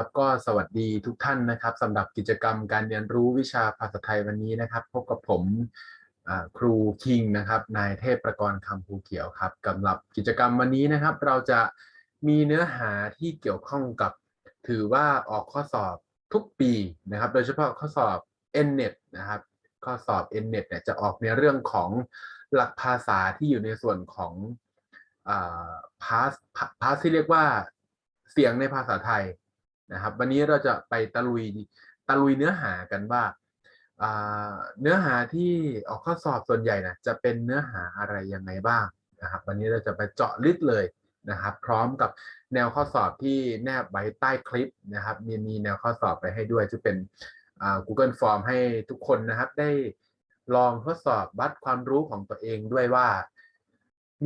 ครับก็สวัสดีทุกท่านนะครับสำหรับกิจกรรมการเรียนรู้วิชาภาษาไทยวันนี้นะครับ พบกับผมครูคิงนะครับนายเทพประกรณ์คำภูเขียวครับสำหรับกิจกรรมวันนี้นะครับ เราจะมีเนื้อหาที่เกี่ยวข้องกับถือว่าออกข้อสอบทุกปีนะครับ โดยเฉพาะข้อสอบ NNET นะครับ ข้อสอบ NNET เนี่ยจะออกในเรื่องของหลักภาษาที่อยู่ในส่วนของพาสพาสที่เรียกว่าเสียงในภาษาไทย นะครับ วันนี้เราจะไปตะลุยตะลุยเนื้อหากันว่าเนื้อหาที่ออกข้อสอบส่วนใหญ่นะจะเป็นเนื้อหาอะไรยังไงบ้างนะครับ วันนี้เราจะไปเจาะลึกเลยนะครับ พร้อมกับแนวข้อสอบที่แนบไว้ใต้คลิปนะครับ มีมีแนวข้อสอบไปให้ด้วยจะเป็น Google Form ให้ทุกคนนะครับ ได้ลองทดสอบวัดความรู้ของตัวเองด้วยว่า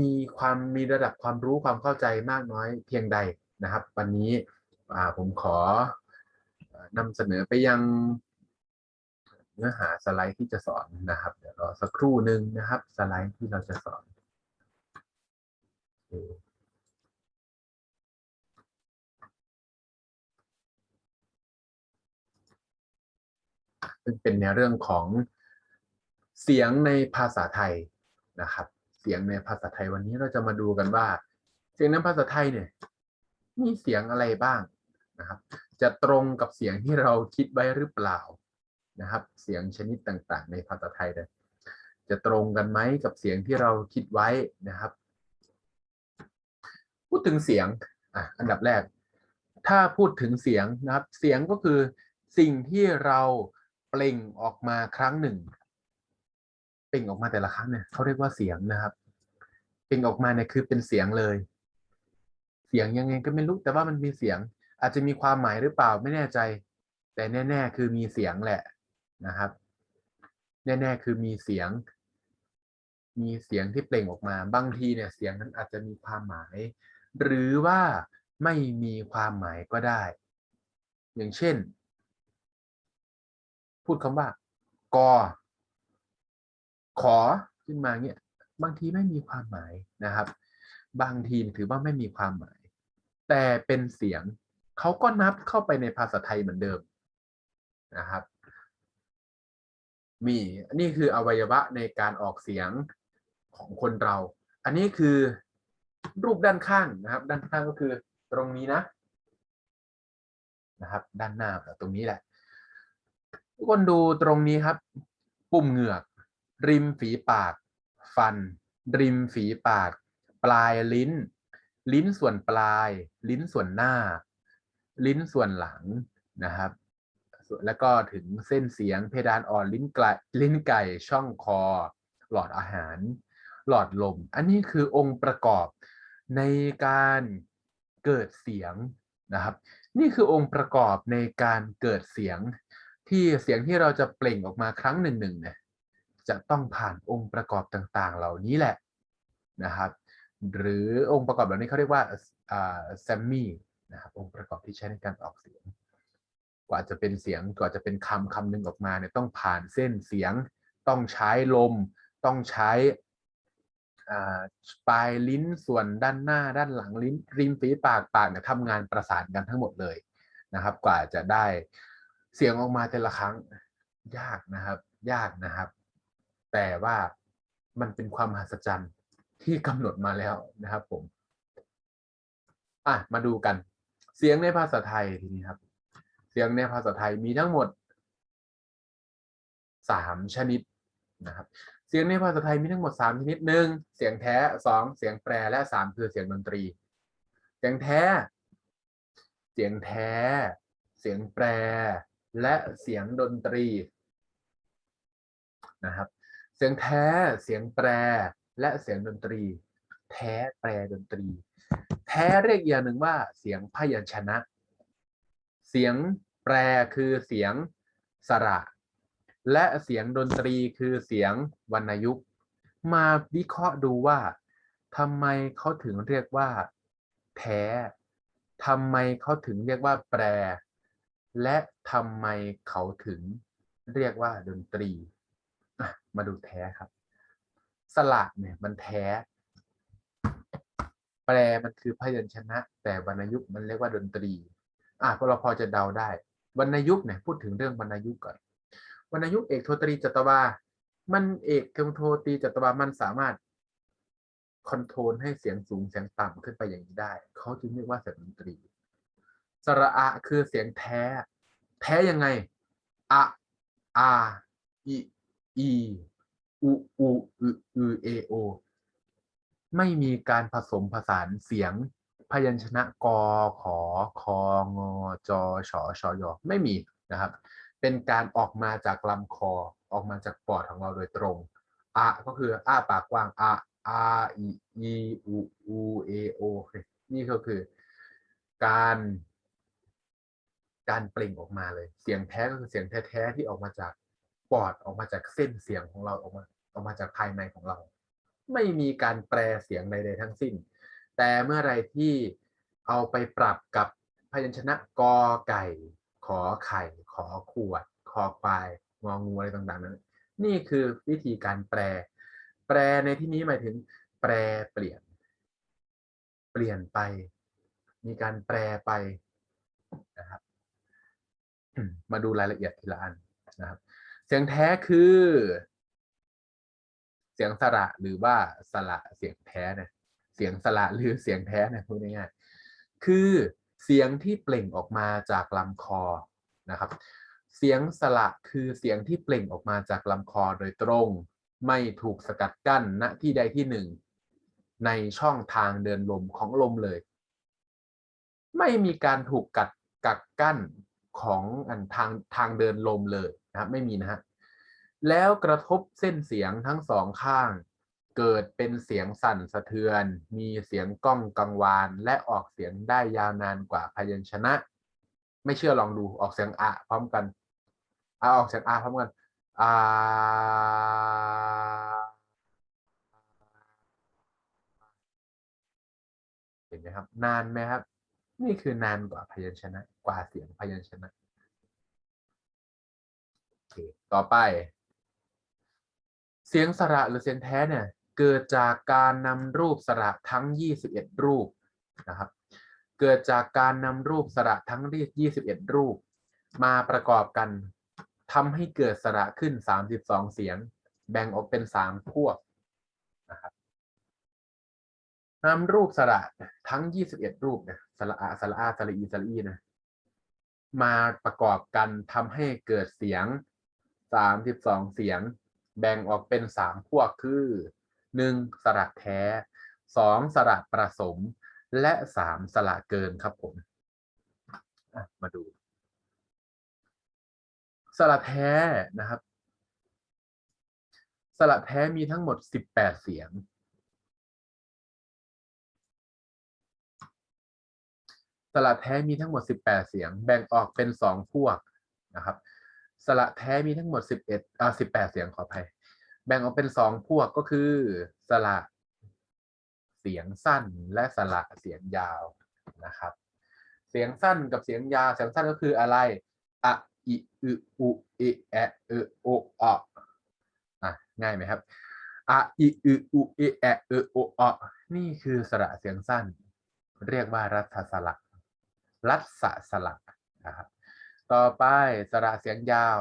มีความมีระดับความรู้ความเข้าใจมากน้อยเพียงใดนะครับ วันนี้ ผมขอนำเสนอไปยังเนื้อหาสไลด์ที่จะสอนนะครับ เดี๋ยวรอสักครู่หนึ่งนะครับ สไลด์ที่เราจะสอนเคซึ่งเป็นในเรื่องของเสียงในภาษาไทยนะครับ เสียงในภาษาไทยวันนี้เราจะมาดูกันว่า เสียงในภาษาไทยเนี่ยมีเสียงอะไรบ้าง นะครับ จะตรงกับเสียงที่เราคิดไว้หรือเปล่านะครับ เสียงชนิดต่างๆ ในภาษาไทยเนี่ยจะตรงกันไหมกับเสียงที่เราคิดไว้นะครับ พูดถึงเสียงอะอันดับแรก ถ้าพูดถึงเสียงนะครับ เสียงก็คือสิ่งที่เราเปล่งออกมาครั้งหนึ่ง เปล่งออกมาแต่ละครั้งเนี่ยเขาเรียกว่าเสียงนะครับ เปล่งออกมาเนี่ยคือเป็นเสียงเลย เสียงยังไงก็ไม่รู้แต่ว่ามันมีเสียง อาจจะมีความหมายหรือเปล่าไม่แน่ใจ แต่แน่ ๆ คือมีเสียงแหละนะครับ แน่ ๆ คือมีเสียง มีเสียงที่เปล่งออกมาบางทีเนี่ยเสียงนั้นอาจจะมีความหมาย หรือว่าไม่มีความหมายก็ได้ อย่างเช่น พูดคำว่า กอ ขอขึ้นมาเนี่ยบางทีไม่มีความหมายนะครับ บางทีถือว่าไม่มีความหมาย แต่เป็นเสียง เขาก็นับเข้าไปในภาษาไทยเหมือนเดิมนะครับ มีนนี้คืออวัยวะในการออกเสียงของคนเรา อันนี้คือรูปด้านข้างนะครับ ด้านข้างก็คือตรงนี้นะนะครับ ด้านหน้าตรงนี้แหละทุกคนดูตรงนี้ครับ ปุ่มเหงือก ริมฝีปาก ฟัน ริมฝีปาก ปลายลิ้น ลิ้นส่วนปลาย ลิ้นส่วนหน้า ลิ้นส่วนหลังนะครับ แล้วก็ถึงเส้นเสียงเพดานอ่อนลิ้นไก่ลิ้นไก่ช่องคอ หลอดอาหาร หลอดลม อันนี้คือองค์ประกอบในการเกิดเสียงนะครับ นี่คือองค์ประกอบในการเกิดเสียงที่เสียงที่เราจะเปล่งออกมาครั้งหนึ่งหนึ่งเนี่ยจะต้องผ่านองค์ประกอบต่างๆ เหล่านี้แหละนะครับ หรือองค์ประกอบเหล่านี้เขาเรียกว่าแซมมี่ นะครับองค์ประกอบที่ใช้ในการออกเสียง กว่าจะเป็นเสียงกว่าจะเป็นคำคำหนึ่งออกมาเนี่ยต้องผ่านเส้นเสียง ต้องใช้ลม ต้องใช้ปลายลิ้นส่วนด้านหน้าด้านหลังลิ้นริมฝีปากปากเนี่ยทำงานประสานกันทั้งหมดเลยนะครับ กว่าจะได้เสียงออกมาแต่ละครั้งยากนะครับ ยากนะครับ แต่ว่ามันเป็นความมหัศจรรย์ที่กำหนดมาแล้วนะครับผม อะ มาดูกัน สียงในภาษาไทยทีนี้ครับ เสียงในภาษาไทยมีทั้งหมดสามชนิดนะครับ เสียงในภาษาไทยมีทั้งหมดสามชนิดหนึ่งเสียงแท้สองเสียงแปรและสามคือเสียงดนตรี เสียงแท้ เสียงแท้ เสียงแปร และเสียงดนตรีนะครับ เสียงแท้ เสียงแปร และเสียงดนตรี แท้แปรดนตรี แท้เรียกอย่างหนึ่งว่าเสียงพยัญชนะ เสียงแปรคือเสียงสระ และเสียงดนตรีคือเสียงวรรณยุกต์มาวิเคราะห์ดูว่าทำไมเขาถึงเรียกว่า แท้ทำไมเขาถึงเรียกว่า แปร และทำไมเขาถึงเรียกว่าดนตรีมาดูแท้ครับ สระเนี่ยมันแท้ แปลมันคือพยัญชนะ แต่วรรณยุกต์มันเรียกว่าดนตรี อะพอเราพอจะเดาได้ วรรณยุกต์เนี่ยพูดถึงเรื่องวรรณยุกต์ก่อน วรรณยุกต์เอกโทตรีจัตวา มันเอกโทตรีจัตวา มันสามารถคอนโทรลให้เสียงสูงเสียงต่ำขึ้นไปอย่างนี้ได้ เขาจึงเรียกว่าเสียงดนตรี สระอะคือเสียงแท้ แท้ยังไง อะ อา อี อี อู อู อืออือเอโอ ไม่มีการผสมผสานเสียงพยัญชนะกขอคองจอชอชอยอไม่มีนะครับ เป็นการออกมาจากลำคอออกมาจากปอดของเราโดยตรงอะก็คืออ้าปากกว้างอะอาอีอีอูอูเอโอนี่ก็คือการการเปล่งออกมาเลย เสียงแท้ก็คือเสียงแท้ๆที่ออกมาจากปอดออกมาจากเส้นเสียงของเราออกมาออกมาจากภายในของเรา ไม่มีการแปลเสียงใดๆทั้งสิ้น แต่เมื่อไรที่เอาไปปรับกับพยัญชนะกอไก่ ขอไข่ ขอขวด คอควาย งองูอะไรต่างๆนั้นนี่คือวิธีการแปล แปลในที่นี้หมายถึง แปลเปลี่ยน เปลี่ยนไป มีการแปลไปนะครับ มาดูรายละเอียดทีละอันนะครับ เสียงแท้คือ เสียงสระหรือว่าสระเสียงแท้เนี่ยเสียงสระหรือเสียงแท้เนี่ยพูดง่ายๆคือเสียงที่เปล่งออกมาจากลำคอนะครับ เสียงสระคือเสียงที่เปล่งออกมาจากลำคอโดยตรง ไม่ถูกสกัดกั้นณที่ใดที่หนึ่ง ในช่องทางเดินลมของลมเลย ไม่มีการถูกกัดกักกั้นของอันทางทางเดินลมเลยนะครับไม่มีนะฮะ แล้วกระทบเส้นเสียงทั้งสองข้าง เกิดเป็นเสียงสั่นสะเทือน มีเสียงก้องกังวาน และออกเสียงได้ยาวนานกว่าพยัญชนะ ไม่เชื่อลองดูออกเสียงอะพร้อมกันอาออกเสียงอาพร้อมกันอาเห็นไหมครับ นานไหมครับ นี่คือนานกว่าพยัญชนะ กว่าเสียงพยัญชนะโอเคต่อไป เสียงสระหรือเสียงแท้เนี่ยเกิดจากการนำรูปสระทั้ง 21 รูปนะครับ เกิดจากการนำรูปสระทั้ง 21 รูป มาประกอบกันทำให้เกิดสระขึ้น 32 เสียง แบ่งออกเป็น 3 พวกนะครับนำรูปสระทั้ง 21 รูปเนี่ยสระอาสระอาสระอีสระอีนะมาประกอบกันทำให้เกิดเสียง 32 เสียง แบ่งออกเป็น3พวกคือ 1. สระแท้ 2. สระประสม และ 3. สระเกินครับผมมาดู สระแท้นะครับ สระแท้มีทั้งหมด 18 เสียงสระแท้มีทั้งหมด 18 เสียง แบ่งออกเป็น 2 พวกนะครับ สระแท้มีทั้งหมด11อ่า18เสียงขออภัย แบ่งออกเป็น2พวกก็คือสระเสียงสั้นและสระเสียงยาวนะครับ เสียงสั้นกับเสียงยาว เสียงสั้นก็คืออะไรอะอิอึอุเอแอเอโออะอะง่ายไหมครับอะอิอึอุเอแอเอโออะนี่คือสระเสียงสั้น เรียกว่ารัฐสระรัฐสระนะครับ ต่อไปสระเสียงยาว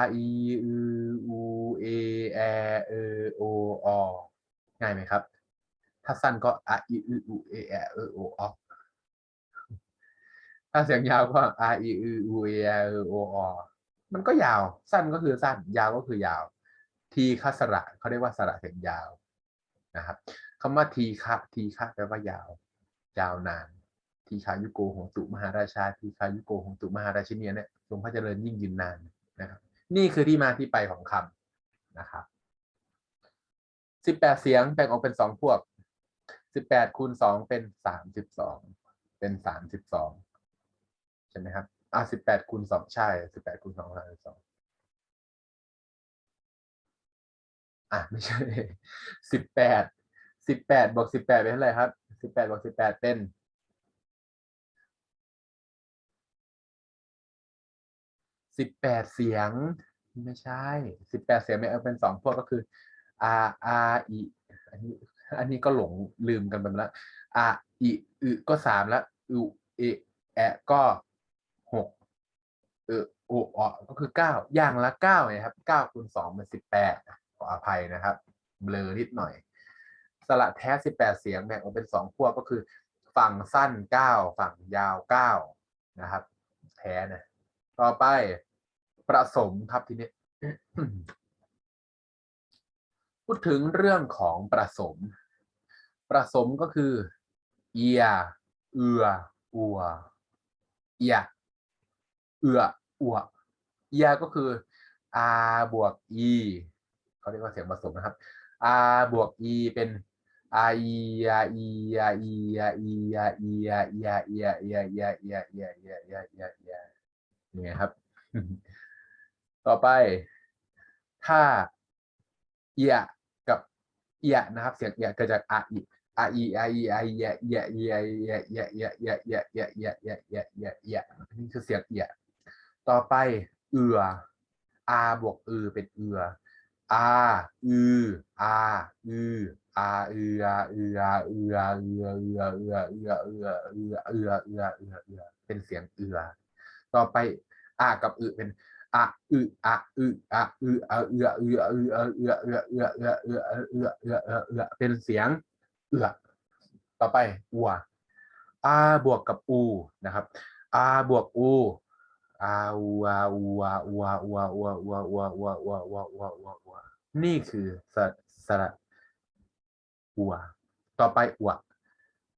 r e u u a e e o o ง่ายไหมครับ ถ้าสั้นก็ r e u u a e e o o ถ้าเสียงยาวก็ r e u u a e o o มันก็ยาว สั้นก็คือสั้น ยาวก็คือยาว ทีคัสระเขาเรียกว่าสระเสียงยาวนะครับคำว่าทีคะทีคะแปลว่ายาว ยาวนาน ทีคายุโกหงตุมหาราชาทีคายุโกหงตุมหาราชินีเนี่ยทรงพระเจริญยิ่งยืนนานนะครับนี่คือที่มาที่ไปของคำนะครับสิบแปดเสียงแบ่งออกเป็นสองพวกสิบแปดคูณสองเป็นสามสิบสองเป็นสามสิบสองใช่ไหมครับอ่าสิบแปดคูณสองใช่สิบแปดคูณสองสามสิบสองอะไม่ใช่สิบแปดสิบแปดบวกสิบแปดเป็นเท่าไหร่ครับสิบแปดบวกสิบแปดเป็น สิบแปดเสียง ไม่ใช่สิบแปดเสียงไม่เอาเป็นสองพวกก็คือ r r e อันนี้อันนี้ก็หลงลืมกันไปแล้ว r e อึก็สามแล้ว u e แอะก็หกเอออุออก็คือเก้าอย่างละเก้านี่ยครับเก้าคูณสองเป็นสิบแปดขออภัยนะครับ เบลอนิดหน่อย สระแท้สิบแปดเสียงแบ่งออกเป็นสองขั้วก็คือ ฝั่งสั้นเก้าฝั่งยาวเก้านะครับ แท้นะต่อไป ประสมครับทีนี้พูดถึงเรื่องของประสม ประสมก็คือเอีย เอือ อัว เอีย เอือ อัว เอียก็คือ r บวก e เขาเรียกว่าเสียงผสมนะครับ r บวก e เป็น r e r e r e r e r e r e r e r e r e r e r e r e r e r e r ยังไงครับ ต่อไป ถ้าเอีกับเอียนะครับ เสียงเอียเกิดจากอะอีอะอีอะอีอะเอีอะเอีอะอีอะอีอะอีอะอีอะอีอะอีอะอีอะอีอะอีอะอีอะอีอะนี่คือเสียงเอียต่อไปเอืออาบวกเอือเป็นเอืออาอืออาอืออาเอือเอือเอือเอือเอือเอือเอือเอือเอือเอือเอือเอือเป็นเสียงเอือ ต่อไปอากับอือเป็น อะอึอะอึอะอึอะเอือเอือเอือเอือเอือเอือเอือเอือเอือเอือเอือเอือเป็นเสียงเอือต่อไปอัว r บวกกับ u นะครับ r บวกอูอาอูอาอูอาอูอาอูอาอูอาอูอาอูอาอูอาอูอาอูอาอูอาอูอานี่คือสะสระอัวต่อไปอัว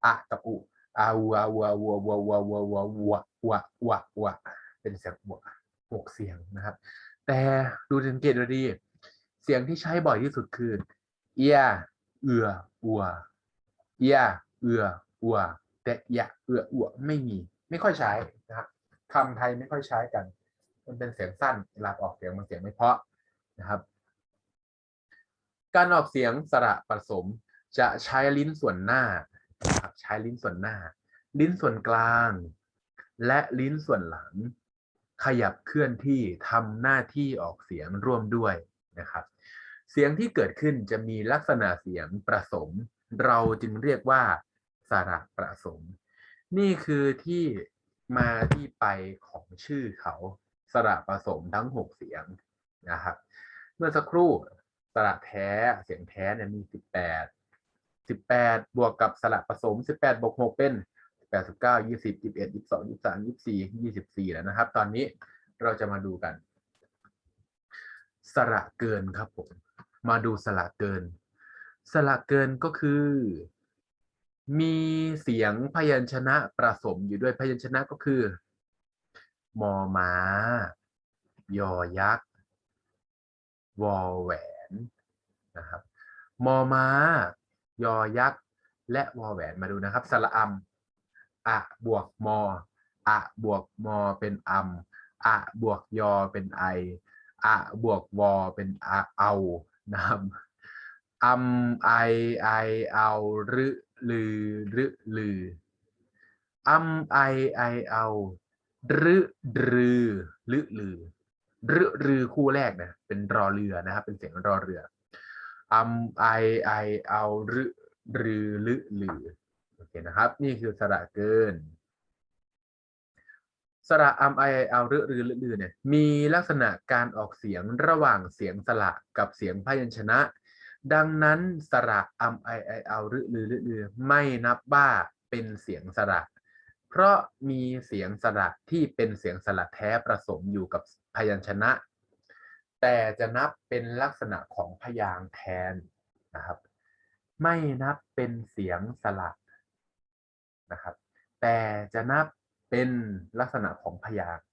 อะกับอูอาอูอาอูอาอูอาอูอาอูอาอูอาอูอาอูอาอูอาอูอาเป็นเสียงอัว หกเสียงนะครับ แต่ดูสังเกตดูดีเสียงที่ใช้บ่อยที่สุดคือเอียเอืออัวเอียเอืออัวแต่เอียเอืออัวไม่มี ไม่ค่อยใช้นะครับคำไทยไม่ค่อยใช้กัน มันเป็นเสียงสั้นเวลาออกเสียงบางเสียงไม่เพาะนะครับ การออกเสียงสระผสมจะใช้ลิ้นส่วนหน้าใช้ลิ้นส่วนหน้า ลิ้นส่วนกลาง และลิ้นส่วนหลัง ขยับเคลื่อนที่ทำหน้าที่ออกเสียงร่วมด้วยนะครับ เสียงที่เกิดขึ้นจะมีลักษณะเสียงประสม เราจึงเรียกว่าสระประสม นี่คือที่มาที่ไปของชื่อเขาสระผสมทั้ง 6 เสียงนะครับ เมื่อสักครู่สระแท้เสียงแท้เนี่ยมี 18 18 บวกกับสระผสม 18บวก6เป็น 18 19 20 21 22 23 24 24แล้วนะครับ ตอนนี้เราจะมาดูกัน สระเกินครับผม มาดูสระเกิน สระเกินก็คือ มีเสียงพยัญชนะประสมอยู่ด้วยพยัญชนะก็คือ มอม้ายอยักษ์วอแหวนนะครับมอม้ายอยักษ์และวอแหวนมาดูนะครับ สระอำ อะบวกมออะบวกมอเป็นอำอะบวกยอเป็นไออะบวกวอเป็นอะเอานะครับอำไอไอเอารึลือรึลืออำไอไอเอารึรือลึลือรึรือคู่แรกนะเป็นรอเรือนะครับ เป็นเสียงรอเรืออำไอไอเอารึรือลึลือ โอเคนะครับ นี่คือสระเกิน สระอัมไอเอาเรือรือลือเนี่ยมีลักษณะการออกเสียงระหว่างเสียงสระกับเสียงพยัญชนะ ดังนั้นสระอัมไอไอเอาเรือรือลือไม่นับว่าเป็นเสียงสระ เพราะมีเสียงสระที่เป็นเสียงสระแท้ผสมอยู่กับพยัญชนะ แต่จะนับเป็นลักษณะของพยางค์แทนนะครับ ไม่นับเป็นเสียงสระ นะครับ แต่จะนับเป็นลักษณะของพยางค์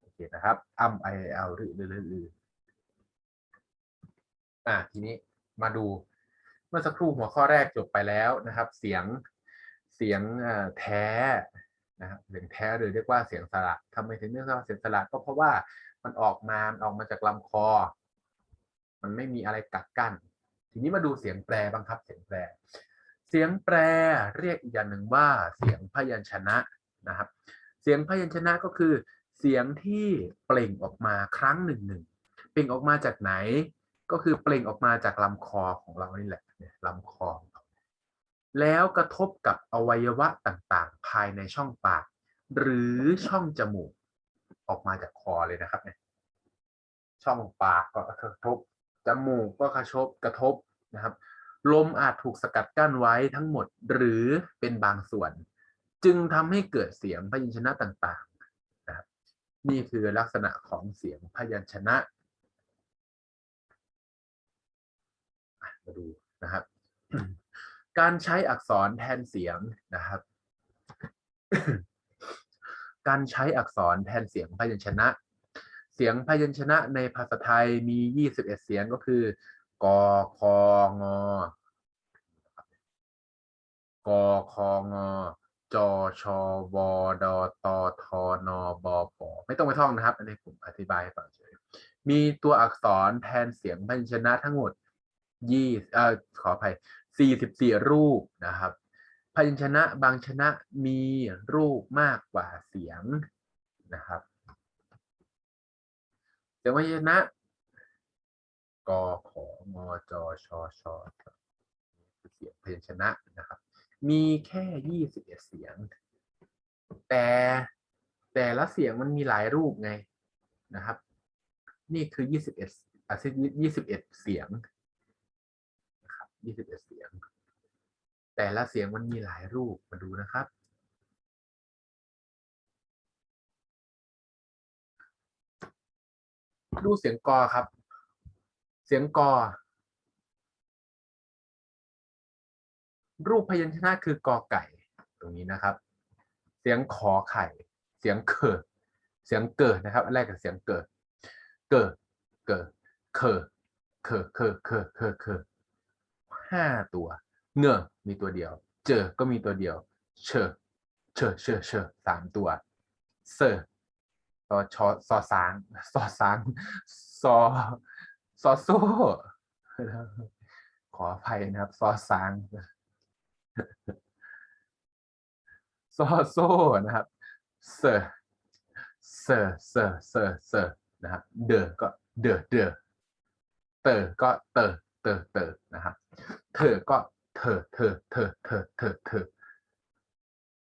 โอเคนะครับอัมไอเอาหรือหรือหรืออะทีนี้มาดูเมื่อสักครู่หัวข้อแรกจบไปแล้วนะครับ เสียงเสียงแท้นะครับเสียงแท้หรือเรียกว่าเสียงสระทำไมถึงเรียกว่าเสียงสระก็เพราะว่ามันออกมาออกมาจากลำคอ มันไม่มีอะไรกักกั้น ทีนี้มาดูเสียงแปรบ้างครับเสียงแปร เสียงแปรเรียกอีกอย่างหนึ่งว่าเสียงพยัญชนะนะครับ เสียงพยัญชนะก็คือ เสียงที่เปล่งออกมาครั้งหนึ่งหนึ่งเปล่งออกมาจากไหน ก็คือเปล่งออกมาจากลำคอของเรานี่แหละลำคอ แล้วกระทบกับอวัยวะต่างๆ ภายในช่องปาก หรือช่องจมูกออกมาจากคอเลยนะครับเนี่ยช่องปากก็กระทบจมูกก็กระทบกระทบนะครับ ลมอาจถูกสกัดกั้นไว้ทั้งหมดหรือเป็นบางส่วน จึงทำให้เกิดเสียงพยัญชนะต่างๆนะครับนี่คือลักษณะของเสียงพยัญชนะอะมาดูนะครับ การใช้อักษรแทนเสียงนะครับ การใช้อักษรแทนเสียงพยัญชนะ เสียงพยัญชนะในภาษาไทยมี 21 เสียงก็คือ กคองกคองจอชอวอดอตอทอนอบอปอไม่ต้องไปท่องนะครับ อันนี้ผมอธิบายให้ฟังเฉยมีตัวอักษรแทนเสียงพยัญชนะทั้งหมดยี่เอ่อขออภัย44รูปนะครับ พยัญชนะบางชนะมีรูปมากกว่าเสียงนะครับเสียงพยัญชนะ กอของอจอชอชอคือเสียงพยัญชนะนะครับ มีแค่21เสียง แต่แต่ละเสียงมันมีหลายรูปไงนะครับ นี่คือ21อาทิ21เสียงนะครับ21เสียง แต่ละเสียงมันมีหลายรูปมาดูนะครับดูเสียงกอครับ เสียงกอ รูปพยัญชนะคือกอไก่ ตรงนี้นะครับ เสียงขอไข่ เสียงเกิดเสียงเกิดนะครับ อันแรกกับเสียงเกิดเกิดเกิดเคอเคอเคอเคอเคอเคอห้าตัว เงอมีตัวเดียว เจอก็มีตัวเดียว เชอเชอเชอเชอสามตัว เซอซอชอซอสางซอสางซอ ซอโซ่ขออภัยนะครับ ซอสางซอโซ่นะครับเซอร์เซอร์เซอร์เซอร์เซอนะครับ เดอก็เดอเดอเตอก็เตอเตอเตอนะครับ เธอก็เธอเธอเธอเธอเธอเธอ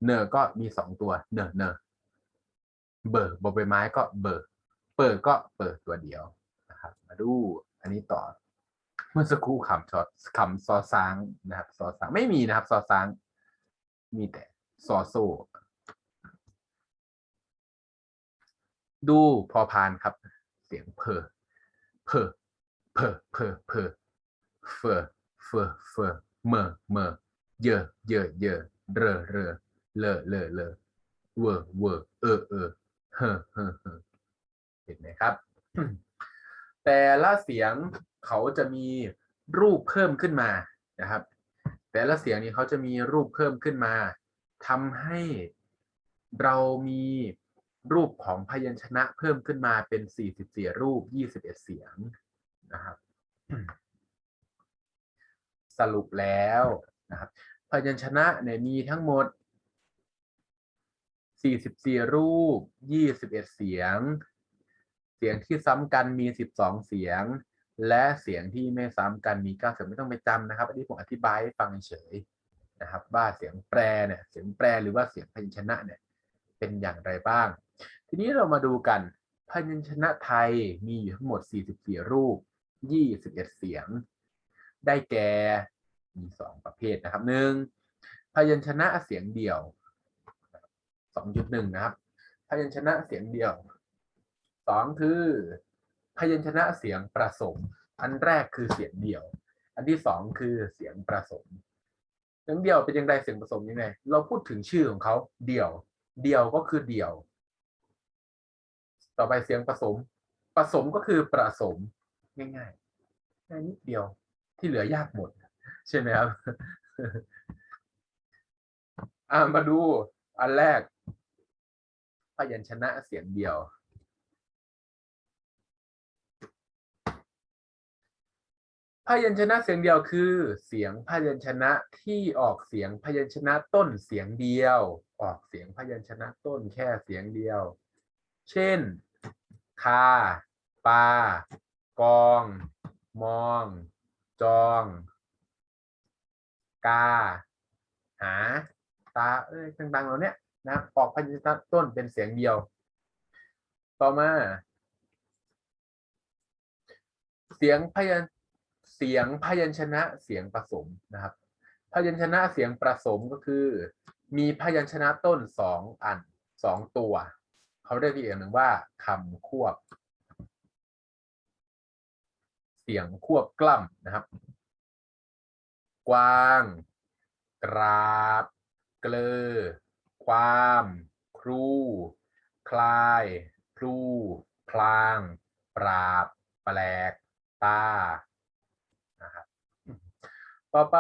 เนอก็มีสองตัวเนอเนอเบอร์บอใบไม้ก็เบอร์เปิดก็เปิดตัวเดียวนะครับ มาดู อันนี้ต่อ เมื่อสักครู่คำชอคำซอซางนะครับซอซางไม่มีนะครับซอซาง มีแต่ซอโซดูพอพานครับ เสียงเพอเพอเพอเพอเพอเฟอเฟอเฟอเมอเมอเยอเยอเยอเรอเรอเลอเลอเลอเวอเวอเออเออเฮอเฮอเฮอเห็นไหมครับ แต่ละเสียงเขาจะมีรูปเพิ่มขึ้นมานะครับ แต่ละเสียงนี้เขาจะมีรูปเพิ่มขึ้นมาทำให้เรามีรูปของพยัญชนะเพิ่มขึ้นมาเป็น 44 รูป 21 เสียงนะครับ สรุปแล้วนะครับพยัญชนะเนี่ยมีทั้งหมด 44 รูป 21 เสียง เสียงที่ซ้ำกันมี 12 เสียง และเสียงที่ไม่ซ้ำกันมี9เสียงไม่ต้องไปจำนะครับ อันนี้ผมอธิบายให้ฟังเฉยนะครับ ว่าเสียงแปรเนี่ยเสียงแปรหรือว่าเสียงพยัญชนะเนี่ยเป็นอย่างไรบ้าง ทีนี้เรามาดูกันพยัญชนะไทยมีอยู่ทั้งหมด 44 รูป 21 เสียง ได้แก่มี 2 ประเภทนะครับหนึ่งพยัญชนะเสียงเดี่ยว 2.1 นะครับ พยัญชนะเสียงเดี่ยว สองคือพยัญชนะเสียงประสม อันแรกคือเสียงเดี่ยว อันที่สองคือเสียงประสมเสียงเดี่ยวเป็นยังไงเสียงผสมยังไง เราพูดถึงชื่อของเขาเดี่ยว เดี่ยวก็คือเดี่ยว ต่อไปเสียงผสมผสมก็คือประสมง่ายๆง่ายนิดเดียวที่เหลือยากหมด ใช่ไหมครับอ่ามาดูอันแรกพยัญชนะเสียงเดี่ยว พยัญชนะเสียงเดียวคือ เสียงพยัญชนะที่ออกเสียงพยัญชนะต้นเสียงเดียว ออกเสียงพยัญชนะต้นแค่เสียงเดียว เช่น คา ปา กอง มอง จอง กา หา ตา เอ้ยต่างๆเหล่านี้นะ ออกพยัญชนะต้นเป็นเสียงเดียว ต่อมา เสียงพยัญ เสียงพยัญชนะเสียงผสมนะครับ พยัญชนะเสียงผสมก็คือ มีพยัญชนะต้นสองอันสองตัว เขาเรียกอีกอย่างหนึ่งว่าคำควบ เสียงควบกล้ำนะครับ กว้าง กราบ เกลอ ความ ครู คลาย พลู พลาง ปราบ แปลก ตา ต่อไป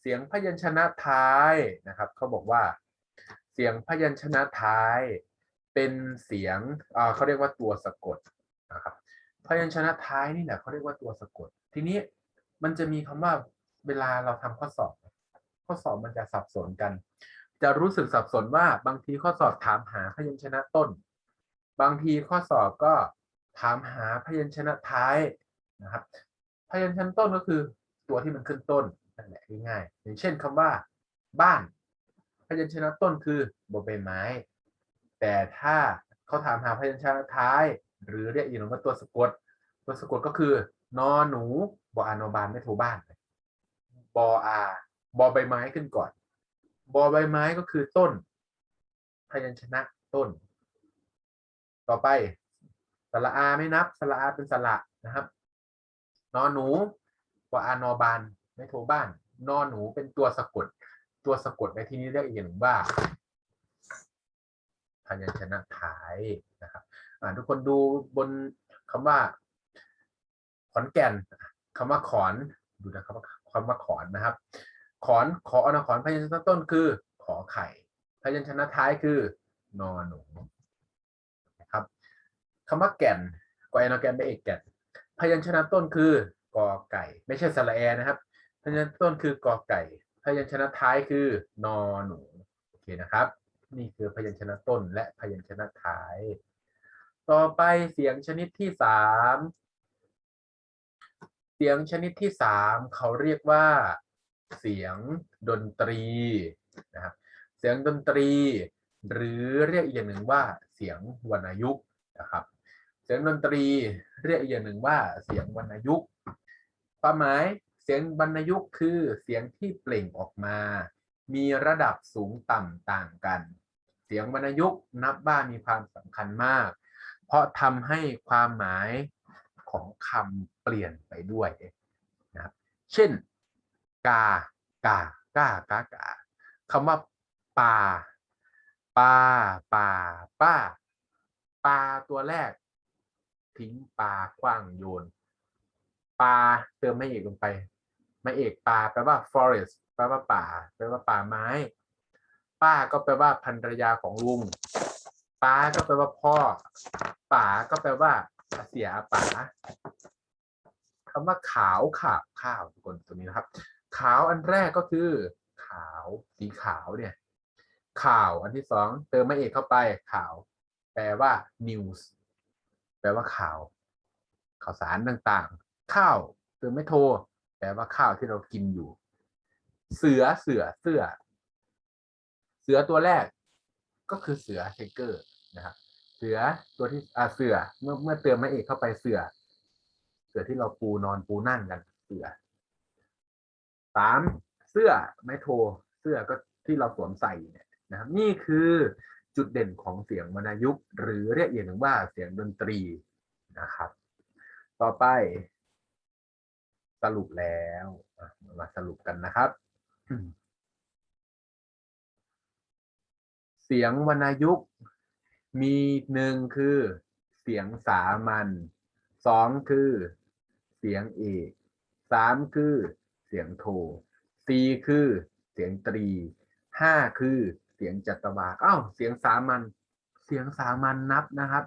เสียงพยัญชนะท้ายนะครับเขาบอกว่า เสียงพยัญชนะท้าย เป็นเสียงเขาเรียกว่าตัวสะกดนะครับพยัญชนะท้ายนี่แหละเขาเรียกว่าตัวสะกด ทีนี้มันจะมีคำว่าเวลาเราทำข้อสอบ ข้อสอบมันจะสับสนกัน จะรู้สึกสับสนว่าบางทีข้อสอบถามหาพยัญชนะต้น บางทีข้อสอบก็ถามหาพยัญชนะท้ายนะครับ พยัญชนะต้นก็คือตัวที่มันขึ้นต้น นั่นแหละง่ายๆอย่างเช่นคำว่า บ้านพยัญชนะต้นคือบอใบไม้ แต่ถ้าเขาถามหาพยัญชนะท้าย หรือเรียกอีกหนึ่งว่าตัวสะกด ตัวสะกดก็คือนอหนูบออานอบานไม่โทบ้านบออาบอใบไม้ขึ้นก่อน บอใบไม้ก็คือต้น พยัญชนะต้น ต่อไปสระอาไม่นับสระอาเป็นสระนะครับนอหนูบออานอบาน ไม่โทบ้าน นอนหนูเป็นตัวสะกด ตัวสะกดในที่นี้เรียกอีกอย่างหนึ่งว่า พยัญชนะท้ายนะครับอ่าทุกคนดูบนคำว่า ขอนแก่นคำว่าขอนดูนะครับว่าคำว่าขอนนะครับ ขอนขออนขอนพยัญชนะต้นคือ ขอไข่พยัญชนะท้ายคือนอนหนูนะครับคำว่าแก่นกอแอนอแกนไม่เอกแก่นพยัญชนะต้นคือกอไก่ ไม่ใช่สระแอนะครับ พยัญชนะต้นคือกอไก่ พยัญชนะท้ายคือนอหนูโอเคนะครับ นี่คือพยัญชนะต้นและพยัญชนะท้าย ต่อไปเสียงชนิดที่สามเสียงชนิดที่สามเขาเรียกว่า เสียงดนตรีนะครับเสียงดนตรี หรือเรียกอีกอย่างหนึ่งว่าเสียงวรรณยุกต์นะครับ เสียงดนตรีเรียกอีกอย่างหนึ่งว่าเสียงวรรณยุกต์ความหมาย สียงวรรณยุกต์คือเสียงที่เปล่งออกมา มีระดับสูงต่ำต่างกัน เสียงวรรณยุกต์นับว่ามีความสำคัญมาก เพราะทำให้ความหมายของคำเปลี่ยนไปด้วยนะครับเช่น กา กา กา กากาคำว่าปลาปลาปลาป้าปลาตัวแรก ทิ้งปลากว้างโยนปลาเติมไม่เอกลงไป ไม่เอกปลาแปลว่า forest แปลว่าป่า แปลว่าป่าไม้ ป้าก็แปลว่าภรรยาของลุง ป้าก็แปลว่าพ่อป๋าก็แปลว่าเสียป๋าคำว่าขาวขาบข้าวทุกคนตัวนี้นะครับ ขาวอันแรกก็คือ ขาวสีขาวเนี่ย ข่าวอันที่สองเติมไม่เอกเข้าไปข่าว แปลว่า news แปลว่าข่าว ข่าวสารต่างๆ ข้าวเติมไม่โทร แปลว่าข้าวที่เรากินอยู่ เสือเสือเสือเสือตัวแรกก็คือเสือไทเกอร์นะครับเสือตัวที่อ่าเสือเมื่อเมื่อเติมไม่เอกเข้าไปเสือ เสือที่เราปูนอนปูนั่งกันเสือสามเสื้อไม่โทเสื้อก็ที่เราสวมใส่เนี่ยนะครับ นี่คือจุดเด่นของเสียงวรรณยุกต์หรือเรียกอีกหนึ่งว่าเสียงดนตรีนะครับ ต่อไป สรุปแล้วมาสรุปกันนะครับ เสียงวรรณยุกต์มีหนึ่งคือเสียงสามัญสองคือเสียงเอกสามคือเสียงโทสี่คือเสียงตรีห้าคือเสียงจัตวาอ้าวเสียงสามัญเสียงสามัญนับนะครับ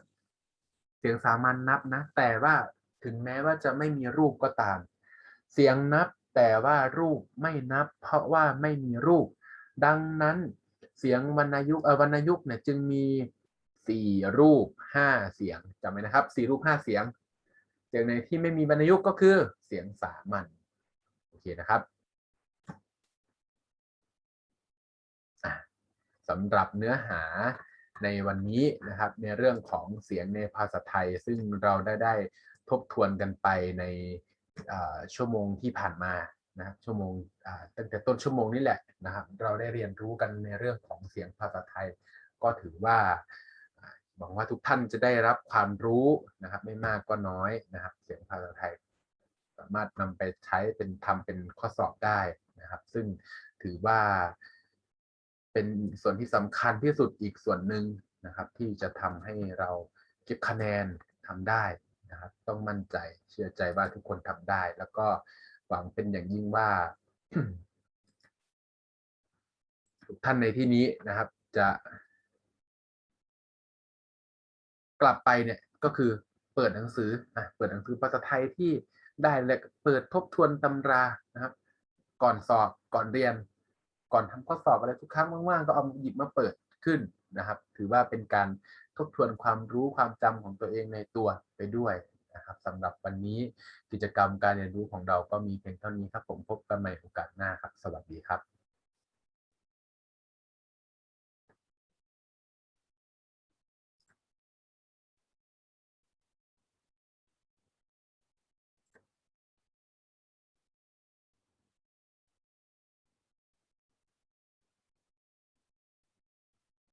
เสียงสามัญนับนะ แต่ว่าถึงแม้ว่าจะไม่มีรูปก็ตาม เสียงนับแต่ว่ารูปไม่นับ เพราะว่าไม่มีรูป ดังนั้นเสียงวรรณยุกต์วรรณยุกต์เนี่ยจึงมีสี่รูปห้าเสียงจำไว้นะครับสี่รูปห้าเสียงเสียงในที่ไม่มีวรรณยุกต์ก็คือเสียงสามัญโอเคนะครับสำหรับเนื้อหาในวันนี้นะครับในเรื่องของเสียงในภาษาไทย ซึ่งเราได้ได้ทบทวนกันไปใน ชั่วโมงที่ผ่านมานะครับชั่วโมงตั้งแต่ต้นชั่วโมงนี่แหละนะครับ เราได้เรียนรู้กันในเรื่องของเสียงภาษาไทย ก็ถือว่าอ่าหวังว่าทุกท่านจะได้รับความรู้นะครับ ไม่มากก็น้อยนะครับ เสียงภาษาไทย สามารถนำไปใช้เป็นทำเป็นข้อสอบได้นะครับ ซึ่งถือว่าเป็นส่วนที่สำคัญที่สุดอีกส่วนหนึ่งนะครับ ที่จะทำให้เราเก็บคะแนนทำได้ นะครับ ต้องมั่นใจเชื่อใจว่าทุกคนทำได้ แล้วก็หวังเป็นอย่างยิ่งว่าทุกท่านในที่นี้นะครับ จะกลับไปเนี่ยก็คือเปิดหนังสืออะเปิดหนังสือภาษาไทยที่ได้และเปิดทบทวนตำรานะครับ ก่อนสอบก่อนเรียน ก่อนทำข้อสอบอะไรทุกครั้งว่างๆก็เอาหยิบมาเปิดขึ้นนะครับ ถือว่าเป็นการ ทบทวนความรู้ความจำของตัวเองในตัวไปด้วยนะครับสำหรับวันนี้กิจกรรมการเรียนรู้ของเราก็มีเพียงเท่านี้ครับผมพบกันใหม่โอกาสหน้าครับ สวัสดีครับ